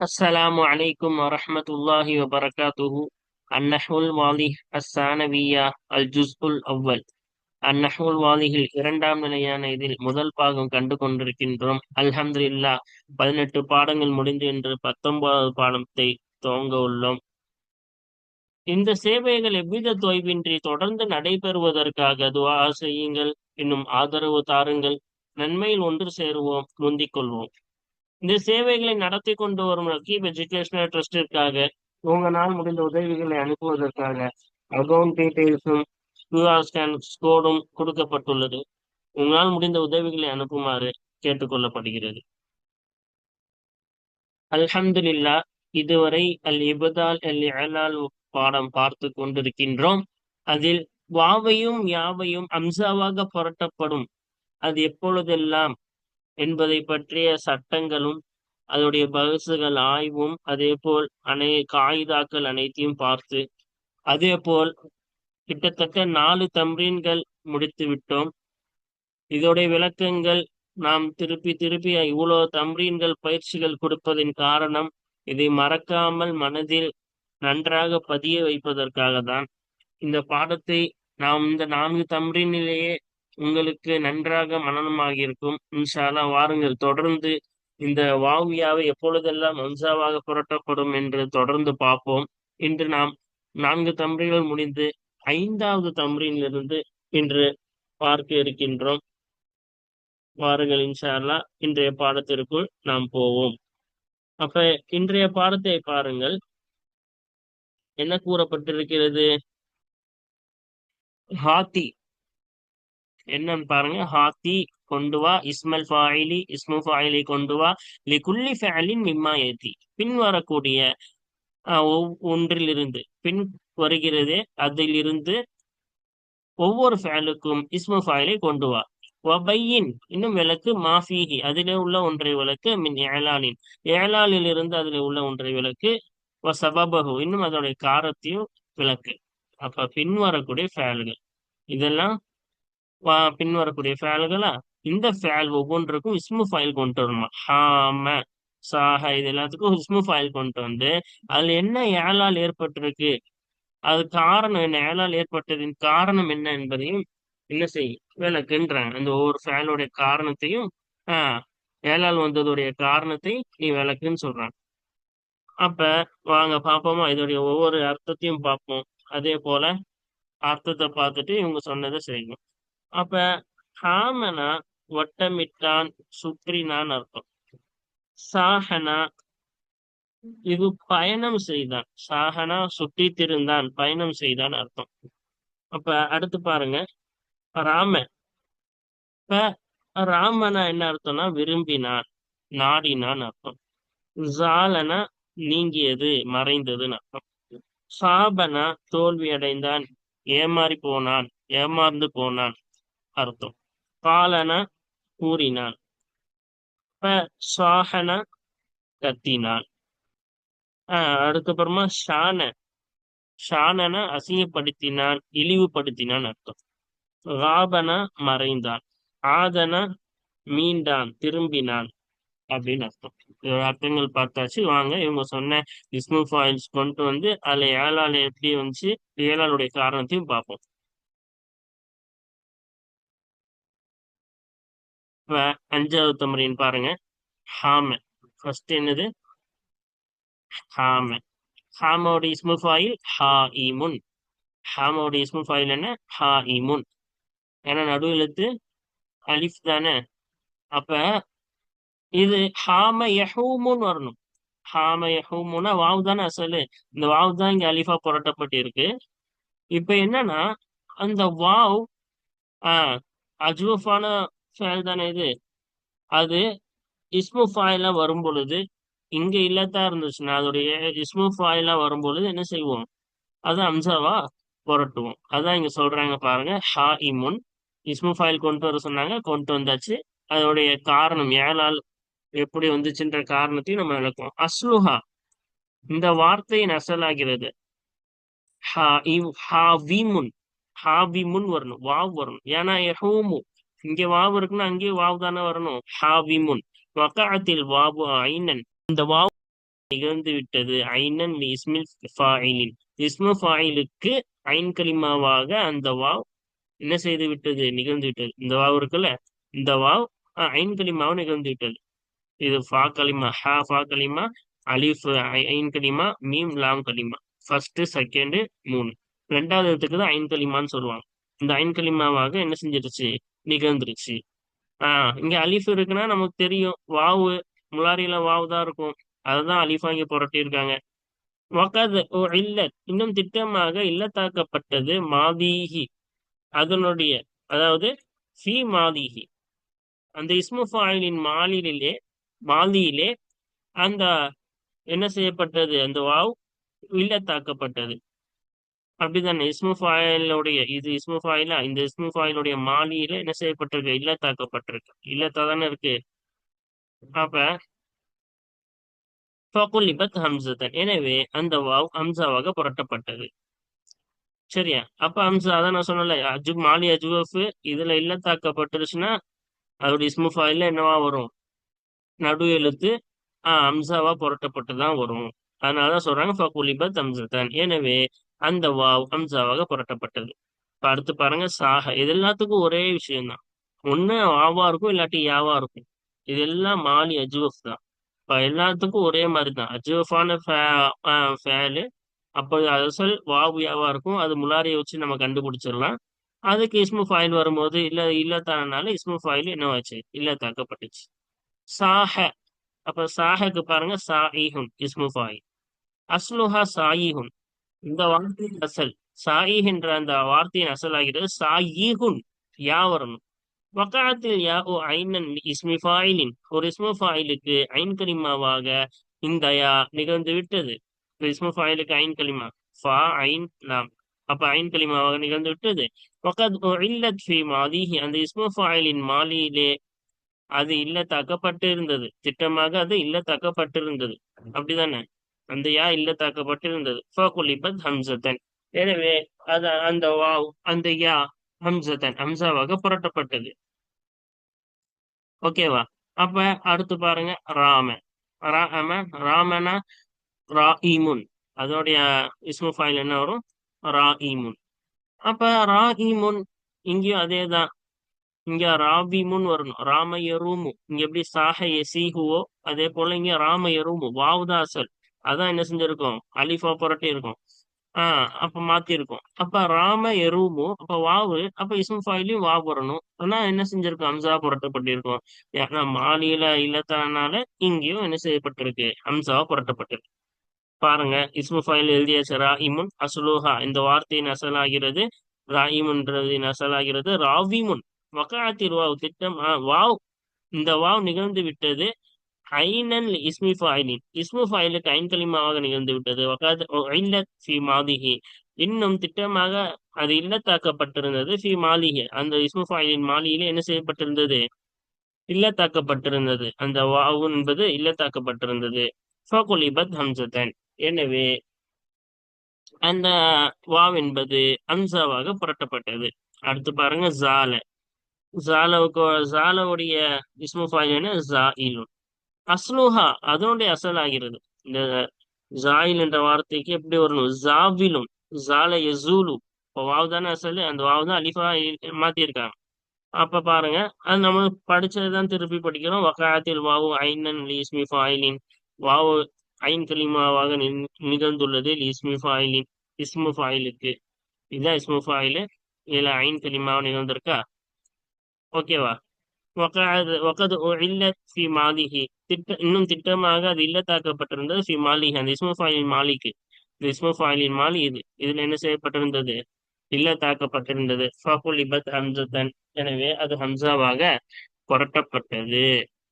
السلام عليكم ورحمة الله وبركاته النحو الواضح الثانوية الجزء الأول அந்நஹு வாலிகில் இரண்டாம் நிலையான இதில் முதல் பாகம் கண்டு கொண்டிருக்கின்றோம். அல்ஹம்து இல்லா பதினெட்டு பாடங்கள் முடிந்து என்று பத்தொன்பதாவது பாடத்தை துவங்க உள்ளோம். இந்த சேவைகள் எவ்வித தொய்வின்றி தொடர்ந்து நடைபெறுவதற்காக துவா செய்யுங்கள். இன்னும் ஆதரவு தாருங்கள். நன்மையில் ஒன்று சேருவோம். முந்திக் கொள்வோம். இந்த சேவைகளை நடத்தி கொண்டு வரும் ரகீப் எஜுகேஷனல் ட்ரஸ்டிற்காக உங்களால் முடிந்த உதவிகளை அனுப்புவதற்காக அக்கௌண்ட் டீட்டெயில்ஸும் கியூஆர் ஸ்கேன் கோடும் கொடுக்கப்பட்டுள்ளது. உங்களால் முடிந்த உதவிகளை அனுப்புமாறு கேட்டுக்கொள்ளப்படுகிறது. அல்ஹம்துலில்லா இதுவரை அல் இபதால் அல் இலால் பாடம் பார்த்து கொண்டிருக்கின்றோம். அதில் வாவையும் யாவையும் அம்சாவாக புரட்டப்படும். அது எப்பொழுதெல்லாம் என்பதை பற்றிய சட்டங்களும் அதனுடைய பகுசுகள் ஆய்வும் அதே போல் அனை காகிதாக்கள் அனைத்தையும் பார்த்து அதே போல் கிட்டத்தட்ட நாலு தம்ரீன்கள் முடித்து விட்டோம். இதோடைய விளக்கங்கள் நாம் திருப்பி திருப்பி இவ்வளோ தம்ரீன்கள் பயிற்சிகள் கொடுப்பதின் காரணம் இதை மறக்காமல் மனதில் நன்றாக பதிய வைப்பதற்காக தான் இந்த பாடத்தை நாம் இந்த நான்கு தம்ரீனிலேயே உங்களுக்கு நன்றாக மனநமாகியிருக்கும் இன்ஷாலா வாருங்கள். தொடர்ந்து இந்த வாவியாவை எப்பொழுதெல்லாம் அம்சாவாக புரட்டப்படும் என்று தொடர்ந்து பார்ப்போம். இன்று நாம் நான்கு தம்ரிகள் முடிந்து ஐந்தாவது தம்ரியிலிருந்து இன்று பார்க்க இருக்கின்றோம். வாருங்கள். இன்ஷால்லா இன்றைய பாடத்திற்குள் நாம் போவோம். அப்ப இன்றைய பாடத்தை பாருங்கள். என்ன கூறப்பட்டிருக்கிறது? ஹாத்தி. என்னன்னு பாருங்க. ஹாத்தி கொண்டு வா இஸ்மல் ஃபாயிலி இஸ்மு ஃபாயிலி கொண்டு வா லி குல்லி ஃபேலின் மிம்மா ஏத்தி. பின் வரக்கூடிய ஒன்றிலிருந்து பின் வருகிறது. அதிலிருந்து ஒவ்வொரு ஃபேலுக்கும் இஸ்மு ஃபாயிலை கொண்டு வா. வபையின் இன்னும் விளக்கு மாஃபிஹி அதிலே உள்ள ஒன்றை விளக்கு மின் ஏலாலின் ஏலாலில் இருந்து அதில் உள்ள ஒன்றை விளக்கு சபபகு இன்னும் அதனுடைய காரத்தையும் விளக்கு. அப்ப பின் வரக்கூடிய ஃபேல்கள் இதெல்லாம் பின்வரக்கூடிய ஃபேல்களா? இந்த ஃபேல் ஒவ்வொன்றுக்கும் இஸ்மு ஃபைல் கொண்டு வரணுமா? ஹாம சாஹ இது எல்லாத்துக்கும் இஸ்மு ஃபைல் கொண்டு வந்து அதுல என்ன ஏழால் ஏற்பட்டிருக்கு? அது காரணம் என்ன? ஏழால் ஏற்பட்டதின் காரணம் என்ன என்பதையும் என்ன செய்யும் விளக்குன்றாங்க. அந்த ஒவ்வொரு ஃபேலுடைய காரணத்தையும் ஆஹ் ஏழால் வந்ததுடைய காரணத்தை நீ விளக்குன்னு சொல்றாங்க. அப்ப வாங்க பார்ப்போமா? இதோடைய ஒவ்வொரு அர்த்தத்தையும் பார்ப்போம். அதே போல அர்த்தத்தை பார்த்துட்டு இவங்க சொன்னதை செய்யும் அப்ப ஹாமனா வட்டமிட்டான் சுற்றினான் அர்த்தம். சாஹனா இது பயணம் செய்தான். சாகனா சுற்றி திருந்தான் பயணம் செய்தான் அர்த்தம். அப்ப அடுத்து பாருங்க. ராம இப்ப ராமனா என்ன அர்த்தம்னா விரும்பினான் நாடினான் அர்த்தம். ஜாலனா நீங்கியது மறைந்ததுன்னு அர்த்தம். சாபனா தோல்வி அடைந்தான் ஏமாறி போனான் ஏமாந்து போனான். அர்த்தம். காலன கூறினான். சாஹன கத்தினான். அதுக்கப்புறமா ஷான. ஷானன அசிங்கப்படுத்தினான் இழிவுபடுத்தினான் அர்த்தம். ராபன மறைந்தான். ஆதன மீண்டான் திரும்பினான் அப்படின்னு அர்த்தம். அர்த்தங்கள் பார்த்தாச்சு. வாங்க இவங்க சொன்ன இஸ்மு ஃபாயில்ஸ் கொண்டு வந்து அதுல ஏழால எப்படி வந்துச்சு. ஏழாளுடைய காரணத்தையும் பார்ப்போம். அஞ்சாவது தமரின் பாருங்க. ஹாம. ஃபர்ஸ்ட் என்னது? ஹாம. ஹாமோட இஸ்மு ஃபாயில் ஹா இமுன் ஹாமோட இஸ்மு ஃபாயில் என்ன? ஹா இமுன் ஏன்னா நடு எழுத்து அலிஃப் தானே. அப்ப இது ஹாம யஹூமுன்னு வரணும். ஹாம யஹூமுன்னா வாவு தானே அசலு. இந்த வாவு தான் இங்க அலிஃபா புரட்டப்பட்டு இருக்கு இப்ப என்னன்னா அந்த வாவ் ஆஹ் அஜ்வஃபான ஃபேல் தானே இது? அது இஸ்மு ஃபாயிலாக வரும் பொழுது இங்க இல்லத்தா இருந்துச்சுன்னா அதோடைய இஸ்மு ஃபாயிலாக வரும் பொழுது என்ன செய்வோம்? அது அம்சாவா புரட்டுவோம். அதான் இங்க சொல்றாங்க பாருங்க ஹா இமுன் இஸ்மு ஃபாயில் கொண்டு வர சொன்னாங்க கொண்டு வந்தாச்சு. அதோடைய காரணம் ஏழால் எப்படி வந்துச்சுன்ற காரணத்தையும் நம்ம விளக்குவோம். அஸ்லுஹா இந்த வார்த்தையின் அசலாகிறது ஹா ஹா விமுன் ஹா விமுன் வரணும் வாவ் வரணும். ஏன்னா எஹூமு இங்க வாவு இருக்குன்னா அங்கேயே வாவு தானே வரணும். ஹாவிமுன். வக்காத்தில் வாவு ஐனன். இந்த வாவு நிகழ்ந்து விட்டது. ஐனன் இஸ்மில் ஃபாயிலின். இஸ்மு ஃபாயிலுக்கு ஐன் கலிமாவாக அந்த வாவ் என்ன செய்து விட்டது? நிகழ்ந்து விட்டது. இந்த வாவ் இருக்குல்ல? இந்த வாவ் ஐன் கலிமாவும் நிகழ்ந்து விட்டது. இது ஃபா கலிமா ஹா ஃபா கலிமா அலிஃப் ஐ- ஐன் கலிமா மீம் லாம் கலிமா. ஃபர்ஸ்ட் செகண்ட் மூணு. ரெண்டாவது இடத்துக்கு தான் ஐன் கலிமான்னு சொல்லுவாங்க. இந்த ஐன் கலிமாவாக என்ன செஞ்சிருச்சு? நிகழ்ந்துருச்சு. ஆஹ் இங்க அலிஃப் இருக்குன்னா நமக்கு தெரியும். வாவு முலாரியில வாவு தான் இருக்கும். அதுதான் அலிஃபா இங்க புரட்டியிருக்காங்க. வகது ஓ இல்லத் இன்னும் திட்டமாக இல்லத்தாக்கப்பட்டது மாதீஹி. அதனுடைய அதாவது ஃபி மாதீஹி. அந்த இஸ்முஃபாயிலின் மாலிலே மாலியிலே அந்த என்ன செய்யப்பட்டது? அந்த வாவ் இல்லத்தாக்கப்பட்டது. அப்படிதானே? இஸ்மு ஃபாயிலுடைய இது இஸ்மு ஃபாயிலா இந்த இஸ்மு ஃபாயிலுடைய மாலியில என்ன செய்யப்பட்டிருக்கு? இல்லத்தாக்கப்பட்டிருக்கு. இல்லத்தா தானே இருக்கு. அப்ப ஃபகுலிபத் ஹம்சத்தன் எனவே அந்த வாவ் ஹம்சாவாக புரட்டப்பட்டது. சரியா? அப்ப ஹம்சா அதான் நான் சொன்னல அஜு மாலி அஜுவஃப் இதுல இல்லத்தாக்கப்பட்டுருச்சுன்னா அதோட இஸ்மு ஃபாயில்ல என்னவா வரும்? நடு எழுத்து ஆஹ் ஹம்சாவா புரட்டப்பட்டு தான் வரும். அதனாலதான் சொல்றாங்க ஃபகுலிபத் ஹம்சத்தன் எனவே அந்த வாவ் அம்சாவாக புரட்டப்பட்டது. இப்ப அடுத்து பாருங்க சாக. இது எல்லாத்துக்கும் ஒரே விஷயம்தான். ஒண்ணு ஆவா இருக்கும் இல்லாட்டி யாவா இருக்கும். இது எல்லாம் மாலி அஜுவஃப் தான். இப்ப எல்லாத்துக்கும் ஒரே மாதிரி தான் அஜுவஃபான ஃபேலு. அப்போ அது அசல் வாவு யாவா இருக்கும் அது முலாரியை வச்சு நம்ம கண்டுபிடிச்சிடலாம். அதுக்கு இஸ்மு ஃபாயில் வரும்போது இல்ல இல்லத்தானால இஸ்மு ஃபாயில் என்னவாச்சு இல்ல தாக்கப்பட்டுச்சு சாஹ. அப்ப சாஹக்கு பாருங்க சாயிஹுன் இஸ்மு ஃபாயில் அஸ்லுஹா சாயிஹுன் இந்த வார்த்தையின் அசல் சாயிஹ் என்ற அந்த வார்த்தையின் அசல் ஆகிறது சாயிஹுன் யா வரணும் வக்காத்தில் யா ஓ ஐனன் இஸ்மி ஃபாயிலின் ஒரு இஸ்மு ஃபாயிலுக்கு ஐன் கலிமாவாக இந்த யா நிகழ்ந்து விட்டது. இஸ்மு ஃபாயிலுக்கு ஐன் கலிமா ஃபா ஐன் நாம். அப்ப ஐன் கலிமாவாக நிகழ்ந்து விட்டது. வகத் இல்லத் ஃபி மாதிஹி அந்த இஸ்மு ஃபாயிலின் மாலியிலே அது இல்லத்தாக்கப்பட்டு இருந்தது திட்டமாக அது இல்லத்தாக்கப்பட்டிருந்தது. அப்படிதானே? அந்த யா இல்லத்தாக்கப்பட்டிருந்தது. ஃபகுலிபத் ஹம்சத்தன். எனவே அது அந்த வாவ் அந்த யா ஹம்சத்தன் ஹம்சாவாக புரட்டப்பட்டது. ஓகேவா? அப்ப அடுத்து பாருங்க ராம ராம ராமனா ராஇமுன் அதோடைய இஸ்மு ஃபைல் என்ன வரும்? ராஇமுன் அப்ப ராஇமுன் இங்கேயும் அதே தான் இங்க ராபிமுன் வரணும். ராம யரூமு இங்க எப்படி சாஹ எசிஹுவோ அதே போல இங்க ராம யரூமு வாவுதா அதான் என்ன செஞ்சிருக்கும்? அலிஃபா புரட்டி இருக்கும். ஆஹ் அப்ப மாத்தி இருக்கும் அப்ப ராம எருமு அப்ப வாவு அப்ப இஸ்மு ஃபாயிலையும் வா வரணும் ஆனா என்ன செஞ்சிருக்கும் அம்சா புரட்டப்பட்டிருக்கும். ஏன்னா மாலியில இல்லத்தனால இங்கேயும் என்ன செய்யப்பட்டிருக்கு? ஹம்சாவா புரட்டப்பட்டிருக்கு. பாருங்க இஸ்மு ஃபைல் எழுதியாச்சு. ராயிமுன் அசுலூஹா இந்த வார்த்தையின் அசலாகிறது ராயிமுன்றதின் அசலாகிறது ராவிமுன். வக்காத்தில் வாவ் திட்டம் வாவ். இந்த வாவ் நிகழ்ந்து விட்டது. ஐனன் இஸ்மி ஃபாயிலின் இஸ்மு ஃபாயிலுக்கு ஐன் கலிமாவாக நிகழ்ந்து விட்டது வகாத் ஃபி மாதிஹி. இன்னும் திட்டமாக அது இல்லத்தாக்கப்பட்டிருந்தது. ஃபி மாலிஹி. அந்த இஸ்மு ஃபாயிலின் மாலியிலே என்ன செய்யப்பட்டிருந்தது? இல்லத்தாக்கப்பட்டிருந்தது. அந்த வாவு என்பது இல்லத்தாக்கப்பட்டிருந்தது. ஃபகுலிபத் ஹம்சத்தன் எனவே அந்த வாவ் என்பது ஹம்சாவாக புரட்டப்பட்டது. அடுத்து பாருங்க ஜால. ஜாலவுக்கு ஜாலவுடைய இஸ்மு ஃபாயில் என்ன? இலுன் அஸ்லுஹா அதனுடைய அசல் ஆகிறது இந்த ஜாயில் என்ற வார்த்தைக்கு எப்படி வரணும்? ஜாவிலும் ஜால எசூலு இப்போ வாவு தானே அசல் அந்த வாவு தான் அலிஃபா மாத்திருக்காங்க. அப்ப பாருங்க அது நம்ம படிச்சதுதான் திருப்பி படிக்கிறோம். வகாத்தில் வாவு ஐனன் லீஸ்மி ஃபாயிலின். வாவு ஐன் கலிமாவாக நிகழ்ந்துள்ளது லீஸ்மி ஃபாயிலின் இஸ்மு ஃபாயிலுக்கு. இதுதான் இஸ்மு ஃபாயிலு. இதுல ஐன் கலிமாவாக நிகழ்ந்திருக்கா? ஓகேவா? வகது இல்லத் ஃபி மாலிஹி திட்ட இன்னும் திட்டமாக அது இல்லத்தாக்கப்பட்டிருந்தது ஃபி மாலிஹி அந்த இஸ்மு மாலிக்கு இந்த ஃபாயிலின் மாலி இது. இதுல என்ன செய்யப்பட்டிருந்தது? இல்லத்தாக்கப்பட்டிருந்தது. ஃபகுலிபத் ஹம்சத்தன் எனவே அது ஹம்சாவாக புரட்டப்பட்டது.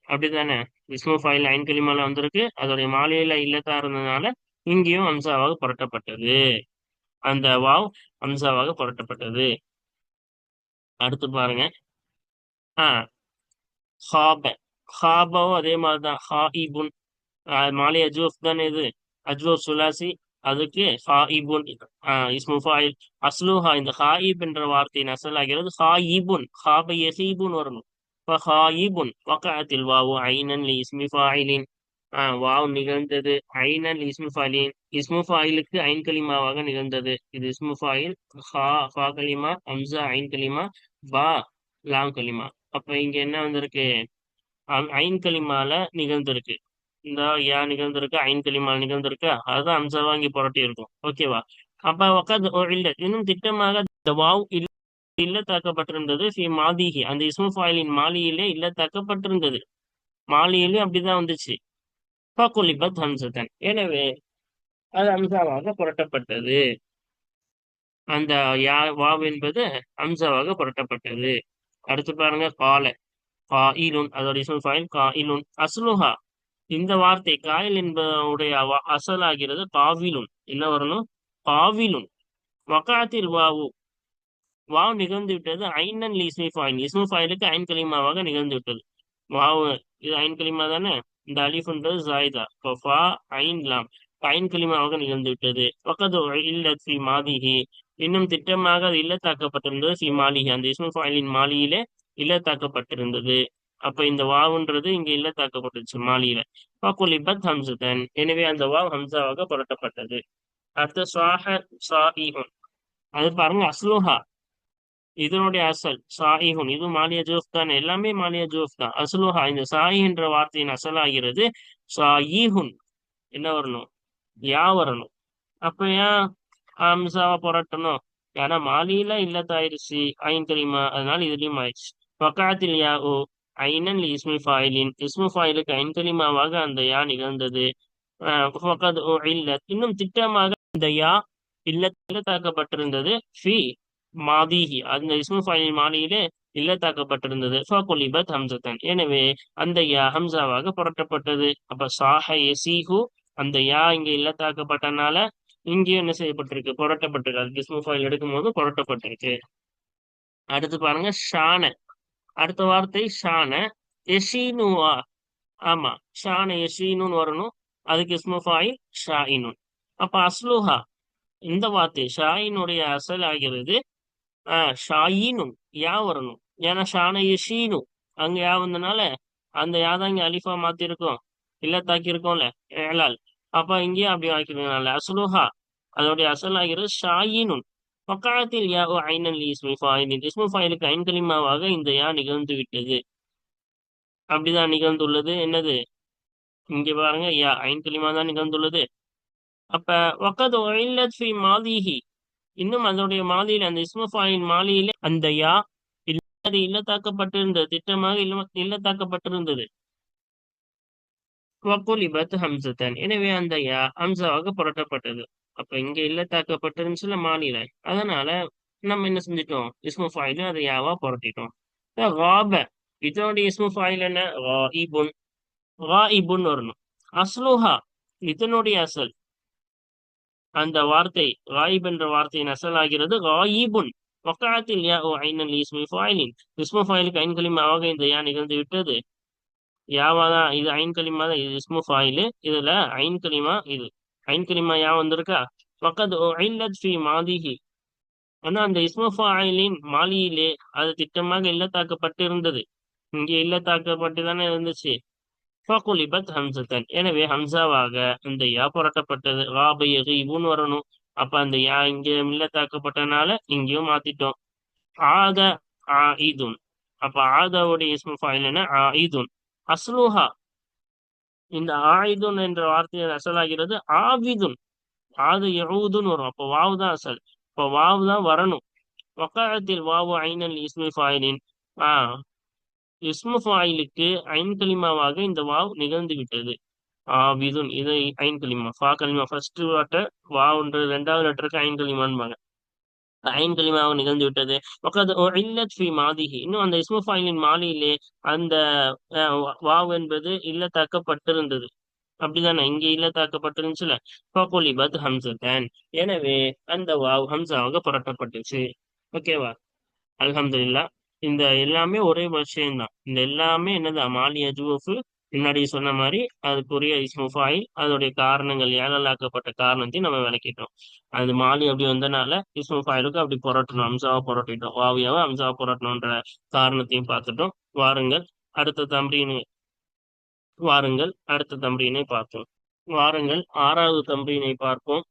அப்படிதானே இஸ்மஃபாயில் ஃபைல் ஐன் கலிமால வந்திருக்கு. அதோடைய மாலையில இல்லத்தா இருந்ததுனால இங்கேயும் ஹம்சாவாக புரட்டப்பட்டது. அந்த வாவ் ஹம்சாவாக புரட்டப்பட்டது. அடுத்து பாருங்க. ஆஹ் ஹாப ஹாபாவும் அதே மாதிரிதான். ஹாஇபுன் மாலை அஜ்வஃப் தானே இது? அஜ்வஃப் சுலாசி அதுக்கு ஹாஇபுன் இஸ்மு ஃபாயில். அஸ்லுஹா இந்த ஹாயிப் என்ற வார்த்தையின் அசலாகிறது ஹாயிபுன் ஹாப யஹீபுன் வரணும். இப்போ ஹாயிபுன் வக்காத்தில் வாவு ஐனன் லி இஸ்மிஃபாயிலின் ஆஹ் வாவ் நிகழ்ந்தது ஐனன் இஸ்மு இஸ்முஃபாயிலுக்கு ஐன் கலிமாவாக நிகழ்ந்தது. இது இஸ்முஃபாயில் ஹா ஹா கலிமா அம்சா ஐன் கலிமா பா லாம் கலிமா. அப்ப இங்க என்ன வந்திருக்கு? அம்- நிகழ்ந்திருக்கு. இந்த யா நிகழ்ந்திருக்கு ஐன் நிகழ்ந்திருக்கு. அதுதான் அம்சாவா இங்க புரட்டி இருக்கும். ஓகேவா அப்ப உக்காது இல்ல இன்னும் திட்டமாக இந்த வாவ் இல்ல தாக்கப்பட்டிருந்தது ஃபி மாதிஹி அந்த இஸ்மு ஃபாயிலின் மாலியிலே இல்லத்தாக்கப்பட்டிருந்தது. மாலியிலே அப்படிதான் வந்துச்சு. பக்குலிபத் ஹம்சத்தன் எனவே அது அம்சாவாக புரட்டப்பட்டது. அந்த யா வாவ் என்பது அம்சாவாக புரட்டப்பட்டது. அடுத்து பாருங்க கால. காயிலுன் அதோட இசல் ஃபைல் காயிலுன். அசுலுஹா இந்த வார்த்தை காயில் என்பவுடைய அவ- அசலாகிறது காவிலுன். என்ன வரணும்? காவிலுன். வக்காத்தில் வாவு. வாவ் நிகழ்ந்து விட்டது ஐனன் இஸ்மி ஃபாயின் இஸ்மு ஃபாயிலுக்கு ஐன் கலிமாவாக நிகழ்ந்து விட்டது வாவ் இது ஐன் கலிமா தானே? இந்த அலிஃப்ன்றது ஜாயிதா. ஃபா ஐன் லாம். ஐன் கலிமாவாக நிகழ்ந்து விட்டது பக்கத்து இல்லத் இன்னும் திட்டமாக அது இல்லத்தாக்கப்பட்டிருந்தது. ஃபி மாளிகை அந்த இஸ்மு ஃபாயிலின் மாலியிலே இல்லத்தாக்கப்பட்டிருந்தது. அப்ப இந்த வாவுன்றது இங்க இல்லத்தாக்கப்பட்டுச்சு மாலியில ஃபகுலிபத் ஹம்சதன். எனவே அந்த வாவ் ஹம்சாவாக புரட்டப்பட்டது. அடுத்த சாஹ சாஹிஹுன். அது பாருங்க அஸ்லுஹா. இதனுடைய அசல் சாஹிஹுன். இது மாலியா ஜோஃப் தான். எல்லாமே மாலியா ஜோஃப் தான். அசலுஹா இந்த சாயி என்ற வார்த்தையின் அசலாகிறது சாஹிஹுன். என்ன வரணும்? யா வரணும். அப்ப ஏன் ஹம்சாவை புரட்டணும் ஏன்னா மாலியில இல்லத்தாயிருச்சு ஐன் தெரியுமா? அதனால இதுலயும் ஆயிடுச்சு. பக்காத்தில் யா ஓ? ஐனன் இஸ்மி ஃபாயிலின். இஸ்மி ஃபாயிலுக்கு ஐன் கலிமாவாக அந்த யா நிகழ்ந்தது. ஆஹ் இன்னும் திட்டமாக இந்த யா இல்லத்தாக்கப்பட்டிருந்தது. ஃபி மாதிஹி. அந்த இஸ்மு ஃபைலின் மாலியிலே இல்லத்தாக்கப்பட்டிருந்தது. ஃபகுலிபத் ஹம்சத்தன். எனவே அந்த யா ஹம்சாவாக புரட்டப்பட்டது. அப்ப சாஹ எசிஹு அந்த யா இங்க இல்ல தாக்கப்பட்டனால இங்கேயும் என்ன செய்யப்பட்டிருக்கு? புரட்டப்பட்டிருக்கு. அது இஸ்மு ஃபைல் எடுக்கும் போது புரட்டப்பட்டிருக்கு. அடுத்து பாருங்க ஷான. அடுத்த வார்த்தை ஷான. எஷீனுவா. ஆமா ஷான எஷீனுன்னு வரணும். அது இஸ்மு ஃபாயில் ஷாயினுன். அப்ப அஸ்லுஹா. இந்த வார்த்தை ஷாயினுடைய அசல் ஆகிறது ஆஹ் ஷாயினும் யா வரணும். ஏன்னா ஷான யஷீனு அங்க யா வந்தனால அந்த யா தான் இங்க அலிஃபா மாத்திருக்கோம். இல்ல தாக்கி இருக்கோம்ல ஏலால் அப்ப இங்கேயும் அப்படி ஆக்கிறதுனால அசுலுஹா அதோடைய அசல் ஷாயினுன். பக்காத்தில் யா ஓ ஐனன் இஸ்மி ஃபாயிலின் இஸ்மு ஃபாயிலுக்கு ஐன்கலிமாவாக இந்த யா நிகழ்ந்து விட்டது அப்படிதான் நிகழ்ந்துள்ளது. என்னது? இங்க பாருங்க. யா ஐன்கலிமா தான் நிகழ்ந்துள்ளது. அப்ப வக்கத் ஒயில்லத் ஃபி மாதிஹி. இன்னும் அதனுடைய மாலியில அந்த இஸ்மு ஃபாயின் மாலியிலே அந்த யா அது இல்லத்தாக்கப்பட்டிருந்தது. திட்டமாக இல்ல இல்லத்தாக்கப்பட்டிருந்தது. வக்குலிபத் ஹம்சத்தன். எனவே அந்த யா ஹம்சாவாக புரட்டப்பட்டது. அப்ப இங்க இல்லத்தாக்கப்பட்டிருந்துச்சுல மாநில. அதனால நம்ம என்ன செஞ்சிட்டோம்? இஸ்மு ஃபாயிலும் அதை யாவா புரட்டிட்டோம். ராப இதனுடைய இஸ்மு ஃபாயில் என்ன? ராஇபுன் ராஇபுன் வரணும். அஸ்லுஹா இதனுடைய அசல். அந்த வார்த்தை ராயிப் என்ற வார்த்தையின் அசல் ஆகிறது ராயிபுன். வக்காத்தில் யா ஓ ஐனல் இஸ்மி ஃபாயிலின் இஸ்மு ஃபாயிலுக்கு ஐன் கலிமாவாக இந்த யா நிகழ்ந்து விட்டது. யாவா தான் இது ஐன் கலிமா தான்? இது இஸ்மு ஃபாயிலு இதுல ஐன் கலிமா இது. ஐன் கலிமா யா வந்திருக்கா? வக்கத் இல்லத் ஃபி மாதிஹி. ஆனா அந்த இஸ்மஃபாயிலின் மாலியிலே அது திட்டமாக இல்லத்தாக்கப்பட்டிருந்தது. இங்கே இல்லத்தாக்கப்பட்டு தானே இருந்துச்சு. ஃபகுலிபத் ஹம்சத்தன். எனவே ஹம்சாவாக அந்த யா புரட்டப்பட்டது. ராபை யகீபுன்னு வரணும். அப்ப அந்த யா இங்க இல்லத்தாக்கப்பட்டனால இங்கேயும் மாத்திட்டோம். ஆத ஆ ஈதுன். அப்ப ஆதாவுடைய இஸ்மஃபாயில் என்ன? ஆ ஈதுன். அஸ்லூஹா. இந்த ஆயுதுன் என்ற வார்த்தையின் அசலாகிறது ஆவிதுன். ஆது யஊதுன்னு வரும். அப்போ வாவு தான் அசல். இப்போ வாவு தான் வரணும். வக்காலத்தில் வாவு ஐனல் இஸ்மி ஃபாயிலின். ஆஹ் இஸ்மு ஃபாயிலுக்கு ஐன் கலிமாவாக இந்த வாவ் நிகழ்ந்து விட்டது. ஆவிதுன். இது ஐன் கலிமா ஃபா கலிமா ஃபர்ஸ்ட் வாட்டர் வாவுன்றது. ரெண்டாவது லெட்டருக்கு ஐன் கலிமான்பாங்க ஐன் கலிமாவாக நிகழ்ந்து விட்டது. வக்கது இல்லத் ஃபி இன்னும் அந்த இஸ்முஃபாயிலின் மாலையிலே அந்த வாவ் என்பது இல்லத்தாக்கப்பட்டிருந்தது. அப்படிதானே? இங்க இல்லத்தாக்கப்பட்டிருந்துச்சுல ஃபகுலிபத் ஹம்சத்தன். எனவே அந்த வாவ் ஹம்சாவாக புரட்டப்பட்டுச்சு. ஓகேவா? அலமதுல்லா இந்த எல்லாமே ஒரே விஷயம்தான். இந்த எல்லாமே என்னதான் மாலியா அஜுவஃபு முன்னாடி சொன்ன மாதிரி அதுக்குரிய இஸ்மு ஃபாயில் அதோடைய காரணங்கள் ஏழலாக்கப்பட்ட காரணத்தையும் நம்ம விளக்கிட்டோம். அது மாலி அப்படி வந்தனால இஸ்மு ஃபாயிலுக்கு அப்படி புரட்டணும் அம்சாவை புரட்டிட்டோம். வாவியாவை அம்சாவை புரட்டணுன்ற காரணத்தையும் பார்த்துட்டோம். வாருங்கள் அடுத்த தம்பரியினை வாருங்கள் அடுத்த தம்பரியினை பார்ப்போம். வாருங்கள் ஆறாவது தம்பரியினை பார்ப்போம்.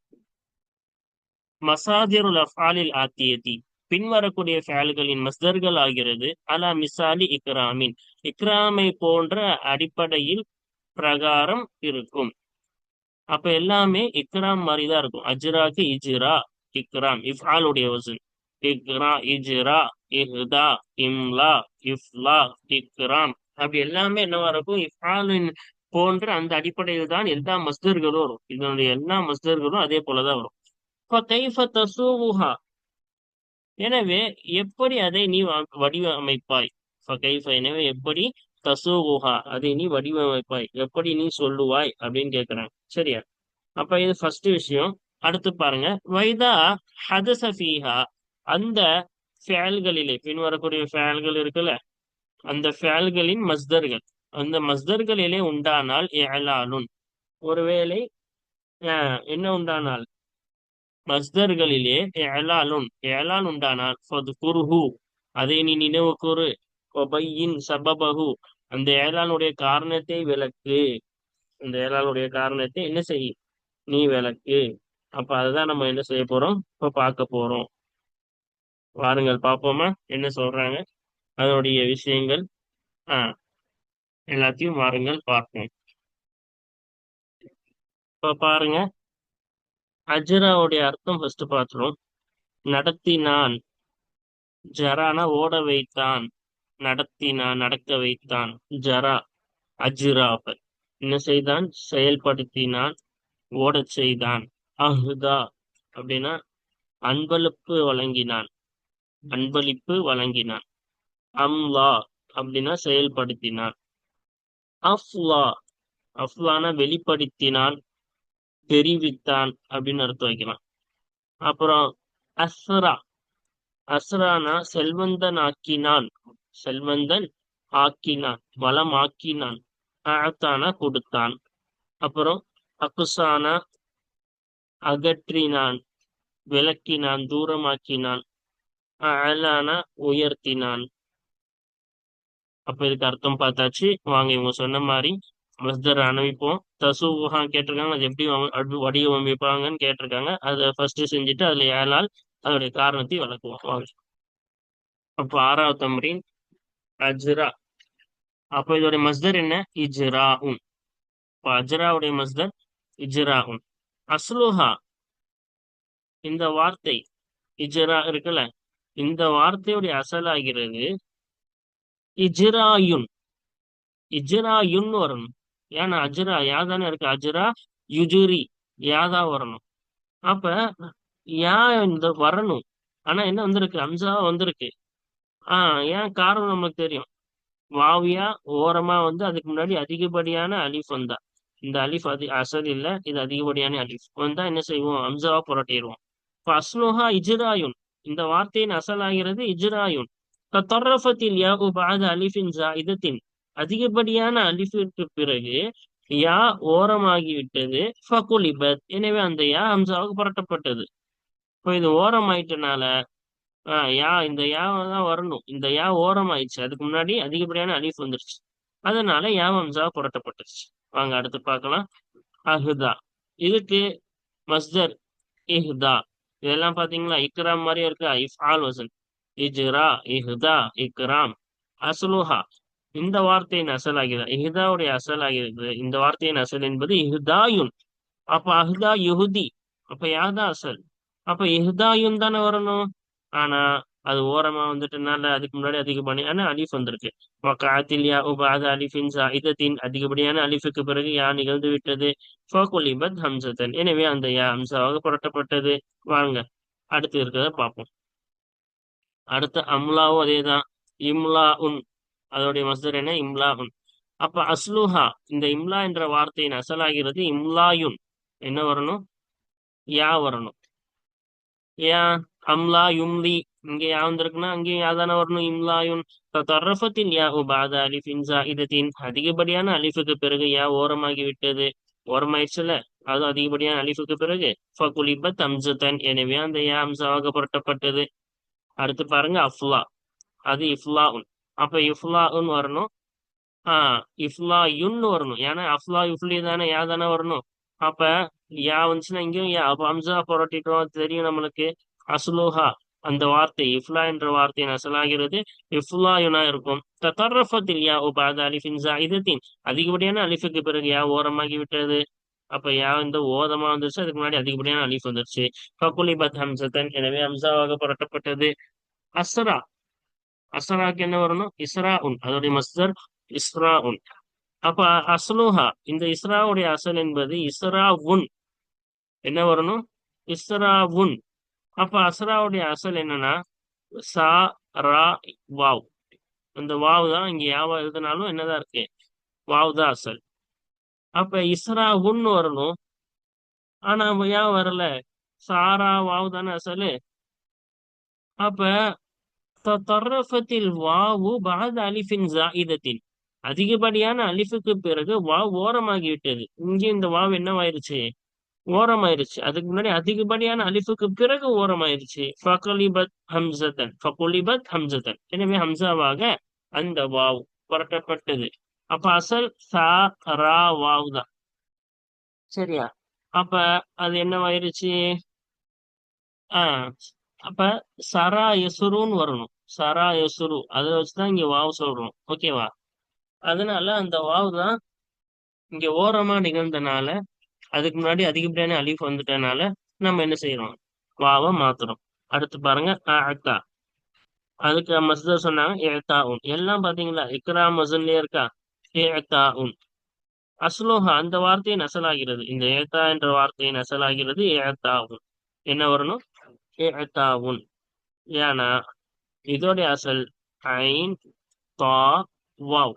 மசாதிருல் அஃபாலில் ஆத்தியதி. பின்வரக்கூடிய ஃபேல்களின் மஸ்தர்கள் ஆகிறது. அலா மிசாலி இக்ராமின். இக்ராமை போன்ற அடிப்படையில் பிரகாரம் இருக்கும். அப்ப எல்லாமே இக்ராம் மாதிரிதான் இருக்கும். அஜ்ராக்கு இஜ்ரா இக்ராம். இஃபாலுடைய வசன் இக்ரா இஜ்ரா இஹ்தா இம்லா இஃப்லா இக்ராம். அப்படி எல்லாமே என்னவா இருக்கும்? இஃபாலின் போன்ற அந்த அடிப்படையில் தான் எல்லா மஸ்தர்களும் வரும். இதனுடைய எல்லா மஸ்தர்களும் அதே போலதான் வரும். கைஃப தசூஹா எனவே எப்படி அதை நீ வடிவமைப்பாய்? எனவே எப்படி தசூஹா அதை நீ வடிவமைப்பாய்? எப்படி நீ சொல்லுவாய்? அப்படின்னு கேட்கிறாங்க சரியா? அப்ப இது ஃபர்ஸ்ட் விஷயம். அடுத்து பாருங்க. வைதா ஹதசஃபீஹா அந்த ஃபேல்களிலே பின்வரக்கூடிய ஃபேல்கள் இருக்குல்ல அந்த ஃபேல்களின் மஸ்தர்கள் அந்த மஸ்தர்களிலே உண்டானால் ஏலானுன் ஒருவேளை என்ன உண்டானால்? மஸ்தர்களிலே ஏலாலுன் ஏலான் உண்டானால் குருஹு அதை நீ நினைவு கூறு. ஒபையின் சபபஹு அந்த ஏலானுடைய காரணத்தை விளக்கு. அந்த ஏலானுடைய காரணத்தை என்ன செய் நீ விளக்கு. அப்ப அதுதான் நம்ம என்ன செய்ய போறோம்? இப்ப பார்க்க போறோம். வாருங்கள் பார்ப்போமா? என்ன சொல்றாங்க? அதனுடைய விஷயங்கள். ஆஹ் எல்லாத்தையும் வாருங்கள் பார்ப்போம். இப்ப பாருங்க. அஜராவுடைய அர்த்தம் ஃபர்ஸ்ட் பார்த்துரும். நடத்தினான். ஜரானா ஓட வைத்தான். நடத்தினான் நடக்க வைத்தான். ஜரா அஜிராப என்ன செய்தான்? செயல்படுத்தினான். ஓடச் செய்தான். அஹுதா அப்படின்னா அன்பளிப்பு வழங்கினான். அன்பளிப்பு வழங்கினான். அம்லா அப்படின்னா செயல்படுத்தினான். அஃப்லா அஃப்லான வெளிப்படுத்தினான். தெரிவித்தான் அப்படின்னு அர்த்தம் வைக்கலாம். அப்புறம் அஸ்ரா. அஸ்ரானா செல்வந்தன் ஆக்கினான் செல்வந்தன் ஆக்கினான். வளம் ஆக்கினான் அழத்தானா கொடுத்தான். அப்புறம் அக்குசானா அகற்றினான். விளக்கினான் தூரமாக்கினான். அலானா உயர்த்தினான். அப்ப இதுக்கு அர்த்தம் பார்த்தாச்சு. வாங்க இவங்க சொன்ன மாதிரி மஸ்தர் அனுப்பிப்போம். தசுஹா கேட்டிருக்காங்க. அது எப்படி வடிவமைப்பாங்கன்னு கேட்டிருக்காங்க. அதை ஃபர்ஸ்ட் செஞ்சுட்டு அதுல ஏழால் அதோடைய காரணத்தை வளர்க்குவோம் வாங்க அப்போ ஆறாவது தம்ரீன் அஜ்ரா. அப்போ இதோடைய மஸ்தர் என்ன? இஜ்ரா உன் இப்போ அஜ்ராவுடைய மஸ்தர் இஜ்ரா உன் அஸ்லுஹா. இந்த வார்த்தை இஜ்ரா இருக்குல்ல இந்த வார்த்தையுடைய அசலாகிறது இஜ்ராயுன். இஜ்ராயுன் வரணும் ஏன்னா அஜரா யாதானே இருக்கு? அஜரா யுஜுரி யாதா வரணும். அப்ப யா இந்த வரணும். ஆனா என்ன வந்திருக்கு? அம்சா வந்திருக்கு. ஆஹ் ஏன் காரணம் நமக்கு தெரியும்? வாவியா ஓரமா வந்து அதுக்கு முன்னாடி அதிகப்படியான அலிஃப் வந்தா. இந்த அலிஃப் அதி அசல் இல்ல இது அதிகப்படியான அலிஃப். வந்தா என்ன செய்வோம்? அம்சாவா புரட்டிடுவோம். இப்போ அஸ்னோஹா இஜ்ராயுன். இந்த வார்த்தையின் அசல் ஆகிறது இஜ்ராயுன். தொடரஃபத்தில் யா உபாத அலிஃபின் இதத்தின் அதிகப்படியான அலிஃபிற்கு பிறகு யா ஓரமாகிவிட்டது. ஃபகுலிபத். எனவே அந்த யா ஹம்சாவுக்கு புரட்டப்பட்டது. இப்போ இது ஓரம் ஆயிட்டனால ஆஹ் யா இந்த யா தான் வரணும். இந்த யா ஓரம் ஆயிடுச்சு அதுக்கு முன்னாடி அதிகப்படியான அலிஃப் வந்துருச்சு. அதனால யா ஹம்சா புரட்டப்பட்டுருச்சு. வாங்க அடுத்து பார்க்கலாம். அஹுதா. இதுக்கு மஸ்தர் இஹ்தா. இதெல்லாம் பார்த்தீங்களா? இக்ராம் மாதிரியே இருக்கு. இஃப் ஆல் வசன். இஜ்ரா இஹ்தா இக்ராம். அசுலுஹா இந்த வார்த்தையின் அசல் ஆகிறது இஹுதாவுடைய அசல் ஆகிறது இந்த வார்த்தையின் அசல் என்பது இஹ்தாயுன். அப்ப அஹுதா யுகுதி அப்ப யாதா அசல்? அப்ப இஹுதாயுன் தானே வரணும். ஆனா அது ஓரமா வந்துட்டனால அதுக்கு முன்னாடி அதிகப்படியான அலிஃப் வந்திருக்கு. வக்காத்தில் உபாத அலிஃபின் சாயிதத்தின் அதிகப்படியான அலிஃபுக்கு பிறகு யா நிகழ்ந்து விட்டது. ஃபோகுலிபத் ஹம்சத்தன். எனவே அந்த யா ஹம்சாவாக புரட்டப்பட்டது. வாங்க அடுத்து இருக்கிறத பார்ப்போம். அடுத்த அம்லாவும் அதேதான். இம்லா உன் அதோடைய மஸ்தர் என்ன? இம்லாஹுன். அப்ப அஸ்லுஹா இந்த இம்லா என்ற வார்த்தையின் அசலாகிறது இம்லாயுன். என்ன வரணும்? யா வரணும். யா அம்லா யும்லி. இங்க யா வந்திருக்குன்னா அங்கேயும் யாதான வரணும்? இம்லாயுன். தரஃபத்தின் யா உபாத அலிஃபின் இதத்தின் அதிகப்படியான அலிஃபுக்கு பிறகு யா ஓரமாகி விட்டது. ஓரமாயிடுச்சுல? அது அதிகப்படியான அலிஃபுக்கு பிறகு. ஃபகுலிபத் அம்சத்தன். எனவே அந்த யா அம்சாவாக புரட்டப்பட்டது. அடுத்து பாருங்க அஃப்லா. அது இஃப்லா உன் அப்ப இஃப்லான்னு வரணும். ஆஹ் இஃப்லா யுன்னு வரணும். ஏன்னா அஃப்லா இஃப்லி தானே யா தானே வரணும். அப்ப யா வந்துச்சுன்னா இங்கேயும் யா அப்ப அம்சா புரட்டிட்டோம் தெரியும் நம்மளுக்கு. அசுலோஹா அந்த வார்த்தை இஃப்லா என்ற வார்த்தையின் அசலாகிறது இஃப்லா யுனா இருக்கும். தத்தர்ரஃபத்தில் யா உபாத அலிஃபின் ஜாயிதத்தின். அதிகப்படியான அலிஃபுக்கு பிறகு யா ஓரமாகி விட்டது. அப்ப யா இந்த ஓதமா வந்துருச்சு அதுக்கு முன்னாடி அதிகப்படியான அலிஃப் வந்துருச்சு. ஃபகுலிபத் ஹம்சத்தன் எனவே ஹம்சாவாக புரட்டப்பட்டது. அஸ்ரா அசராக்கு என்ன வரணும் இஸ்ரா உன் அதோடைய மஸ்தர் இஸ்ரா உன் அப்ப அஸ்லூஹா இந்த இஸ்ராவுடைய அசல் என்பது இஸ்ரா உன் என்ன வரணும் இஸ்ரா உன் அப்ப அஸ்ராவுடைய அசல் என்னன்னா சா ரா வாவ் அந்த வாவ் தான் இங்க யாவா எழுதினாலும் என்னதான் இருக்கு வாவ் தான் அசல் அப்ப இஸ்ரா உன் வரணும் ஆனா ஏன் வரல சாரா வாவ் தானே அசலு அப்ப தரஃபத்தில் வாவு பாத் அலிஃபின் ஜாயிதத்தின் அதிகப்படியான அலிஃபுக்கு பிறகு வாவ் ஓரமாகிவிட்டது. இங்கே இந்த வாவ் என்னவாயிருச்சு? ஓரமாயிருச்சு. அதுக்கு முன்னாடி அதிகப்படியான அலிஃபுக்கு பிறகு ஓரமாயிருச்சு. ஃபகலிபத் ஹம்சதன். ஃபகுலிபத் ஹம்சதன். எனவே ஹம்சாவாக அந்த வாவ் புரட்டப்பட்டது. அப்ப அசல் சா ரா வாவ் தான் சரியா? அப்ப அது என்னவாயிருச்சு? ஆஹ் அப்ப சரா எசுருன்னு வரணும். சரா எசுரு அதை வச்சுதான் இங்க வாவு சொல்றோம். ஓகேவா அதனால அந்த வாவு தான் இங்க ஓரமா நிகழ்ந்தனால அதுக்கு முன்னாடி அதிகப்படியான அலிஃப் வந்துட்டனால நம்ம என்ன செய்யறோம்? வாவை மாத்துறோம். அடுத்து பாருங்க அக்கா அதுக்கு மசதர் சொன்னாங்க? ஏத்தா உன் எல்லாம் பாத்தீங்களா இக்ரா மசன்லயே இருக்கா? ஏத்தா உன் அஸ்லோஹா அந்த வார்த்தையை நசலாகிறது. இந்த ஏத்தா என்ற வார்த்தையை நசலாகிறது ஏத்தா உன் என்ன வரணும்? ஏத்தா ஏன்னா இதோடைய அசல் ஐன் தா வாவ்.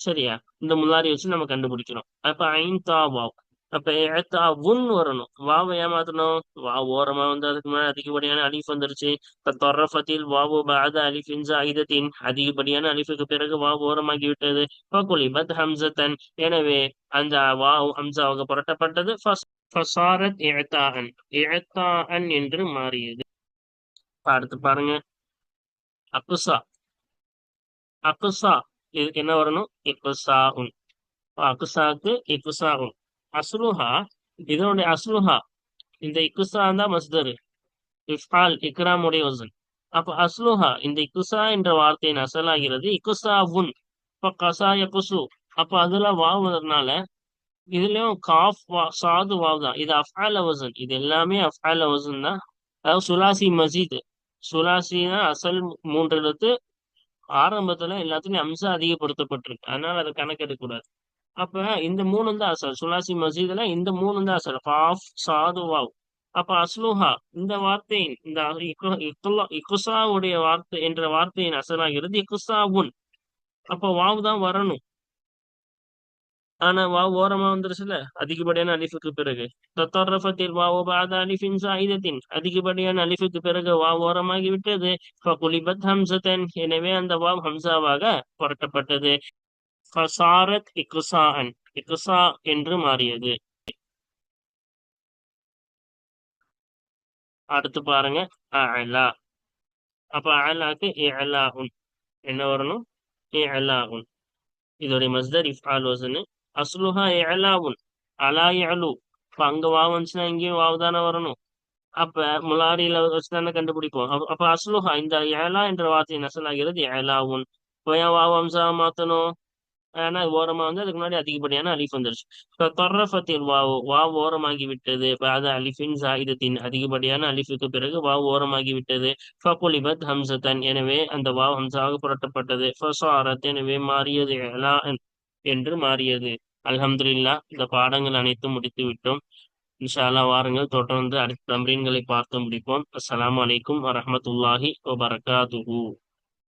சரியா? இந்த முன்னாடி வச்சு நம்ம கண்டுபிடிக்கணும். அப்ப ஐன் தா வாவ். அப்ப ஏத்தா உன் வரணும். வாவை ஏமாத்தணும். வா ஓரமா வந்து அதுக்கு மேல அதிகப்படியான அலிஃப் வந்துருச்சு. இப்ப தொரஃபத்தில் வாவு பாத அலிஃபின் ஜாயிதத்தின் அதிகப்படியான அலிஃபுக்கு பிறகு வா ஓரமாகி விட்டது பத் ஹம்சத்தன். எனவே அந்த வாவ் ஹம்சாவுக்கு புரட்டப்பட்டது. ஃபசாரத் இழத்தாகன் இழத்தாகன் என்று மாறியது. அடுத்து பாருங்க. அக்குசா அக்குசா இதுக்கு என்ன வரணும்? இக்குசா உன் அக்குசாக்கு இக்குசா உன் அஸ்லுஹா இதனுடைய அஸ்லுஹா. இந்த இக்குசா தான் மஸ்தர். இஃபால் இக்ராமுடைய வசன். அப்ப அஸ்லுஹா இந்த இக்குசா என்ற வார்த்தையின் அசலாகிறது இக்குசா உன் இப்ப கசா யகுசு அப்ப அதுல வாவுறதுனால இதுலயும் காஃப் வா சாது வாவ் தான் இது அஃபால வசன். இது எல்லாமே அஃபால வசன் தான் அதாவது சுலாசி மசீத். சுலாசினா அசல் மூன்று எழுத்து ஆரம்பத்துல எல்லாத்துலயும் அம்சம் அதிகப்படுத்தப்பட்டிருக்கு. அதனால அதை கணக்கெடுக்க கூடாது அப்ப இந்த மூணு தான் அசல். சுலாசி மசீதுல இந்த மூணு தான் அசல். காஃப் சாது வாவ். அப்ப அஸ்லுஹா இந்த வார்த்தையின் இந்த இக்குசாவுடைய வார்த்தை என்ற வார்த்தையின் அசலாகிறது இக்குசாவுன் அப்ப வாவ் தான் வரணும். ஆனா வாவ் ஓரமா வந்துருச்சுல? அதிகப்படியான அலிஃபுக்கு பிறகு. தத்தரஃபத்தில் வாவ் பாத அலிஃபின் சாயுதத்தின். அதிகப்படியான அலிஃபுக்கு பிறகு வாவ் ஓரமாகி விட்டது. ஃபகுலிபத் ஹம்சத்தன் எனவே அந்த வாவ் ஹம்சாவாக புரட்டப்பட்டது. ஃபசாரத் இக்குசான் இக்குசா என்று மாறியது. அடுத்து பாருங்க. அலா அப்ப அலாக்கு உன் என்ன வரணும்? உன் இதோடைய மஸ்தர் இஃபால் வசனு. அஸ்லுஹா எலாவுன் அலா எலு இப்போ அங்க வா வந்துச்சுன்னா இங்கேயும் வாவ் தானே வரணும் அப்ப முலாரியில வச்சு தானே கண்டுபிடிப்போம் அப்ப அஸ்லுஹா இந்த ஏலா என்ற வார்த்தை நசலாகிறது ஏலாவுன் இப்போ ஏன் வாவ் அம்சா மாத்தணும் ஏன்னா ஓரமா வந்து அதுக்கு முன்னாடி அதிகப்படியான அலிஃப் வந்துருச்சு தொர்ரஃபத்தில் வாவ் வாவ் ஓரமாகி விட்டது அது அலிஃபின் சாயுதத்தின் அதிகப்படியான அலிஃபுக்கு பிறகு வாவ் ஓரமாகி விட்டது ஃபகுலிபத் ஹம்சத்தன் எனவே அந்த வாவ் ஹம்சாக புரட்டப்பட்டது ஃபசாரத் எனவே மாறியது ஏலா என்று மாறியது. அல்ஹம்துல்லா இந்த பாடங்கள் அனைத்தும் முடித்து விட்டோம். இன்ஷால்லா வாருங்கள். தொடர்ந்து அடுத்த தம்ரீன்களை பார்த்து முடிப்போம். அஸ்லாம் வலைக்கும் வரமத்துல்லாஹி வபரகாத்துஹூ